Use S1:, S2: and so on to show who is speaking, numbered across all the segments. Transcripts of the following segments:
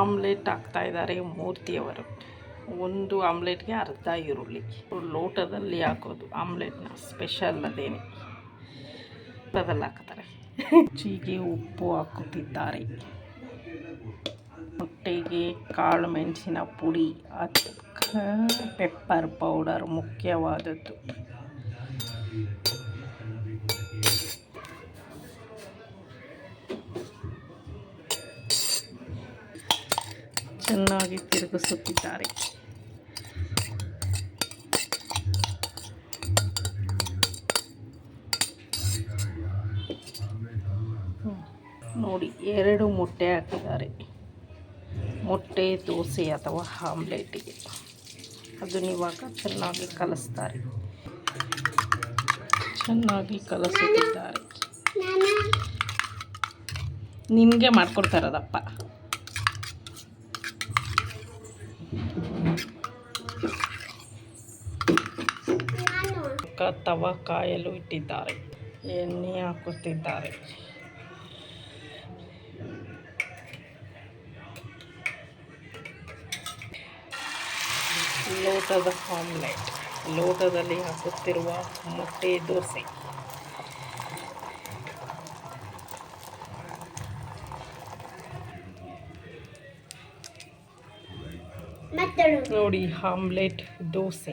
S1: Omelette ಹಾಕ್ತಾ ಇದ್ದಾರೆ ಮೂರ್ತಿಯವರು. ಒಂದು ಆಮ್ಲೆಟ್ಗೆ ಅರ್ಧ ಈರುಳ್ಳಿ. ಲೋಟದಲ್ಲಿ ಹಾಕೋದು ಆಮ್ಲೆಟ್ನ ಸ್ಪೆಷಲ್ ಅದೇನೆ. ಲೋಟದಲ್ಲಿ ಹಾಕ್ತಾರೆ ರುಚಿಗೆ ಉಪ್ಪು ಹಾಕುತ್ತಿದ್ದಾರೆ. ಮೊಟ್ಟೆಗೆ ಕಾಳು ಮೆಣಸಿನ ಪುಡಿ, ಅದಕ್ಕೆ ಪೆಪ್ಪರ್ ಪೌಡರ್ ಮುಖ್ಯವಾದದ್ದು. ಚೆನ್ನಾಗಿ ತಿರುಗಿಸುತ್ತಿದ್ದಾರೆ ನೋಡಿ, ಎರಡು ಮೊಟ್ಟೆ ಹಾಕಿದ್ದಾರೆ. ಮೊಟ್ಟೆ, ದೋಸೆ ಅಥವಾ ಆಮ್ಲೆಟಿಗೆ. ಅದು ಇವಾಗ ಚೆನ್ನಾಗಿ ಕಲಿಸ್ತಾರೆ. ಚೆನ್ನಾಗಿ ಕಲಿಸುತ್ತಿದ್ದಾರೆ. ನಿಮಗೆ ಮಾಡ್ಕೊಡ್ತಾ ತವ ಕಾಯಲು ಇಟ್ಟಿದ್ದಾರೆ. ಎಣ್ಣೆ ಹಾಕುತ್ತಿದ್ದಾರೆ. ಲೋಟದ ಆಮ್ಲೆಟ್. ಲೋಟದಲ್ಲಿ ಹಾಕುತ್ತಿರುವ ಮೊಟ್ಟೆ ದೋಸೆ. ನೋಡಿ ಆಮ್ಲೆಟ್ ದೋಸೆ.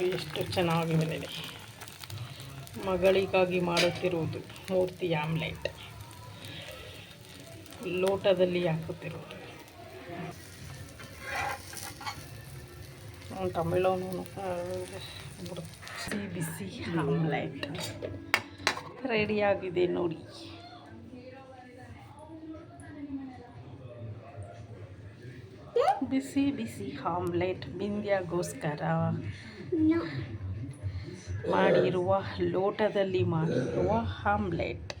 S1: ನೋಡಿ ಎಷ್ಟು ಚೆನ್ನಾಗಿ ಬಂದಿದೆ. ಮಗಳಿಗಾಗಿ ಮಾಡುತ್ತಿರುವುದು ಮೂರ್ತಿ ಆಮ್ಲೆಟ್. ಲೋಟದಲ್ಲಿ ಹಾಕುತ್ತಿರುವುದು. ತಮಿಳವನು ಬಿಸಿ ಬಿಸಿ ಆಮ್ಲೆಟ್. ರೆಡಿಯಾಗಿದೆ ನೋಡಿ. ಬಿಸಿ ಬಿಸಿ ಆಮ್ಲೆಟ್ ಬಿಂದ್ಯಾಗೋಸ್ಕರ ಮಾಡಿರುವ ಲೋಟದಲ್ಲಿ ಮಾಡಿರುವ ಆಮ್ಲೆಟ್.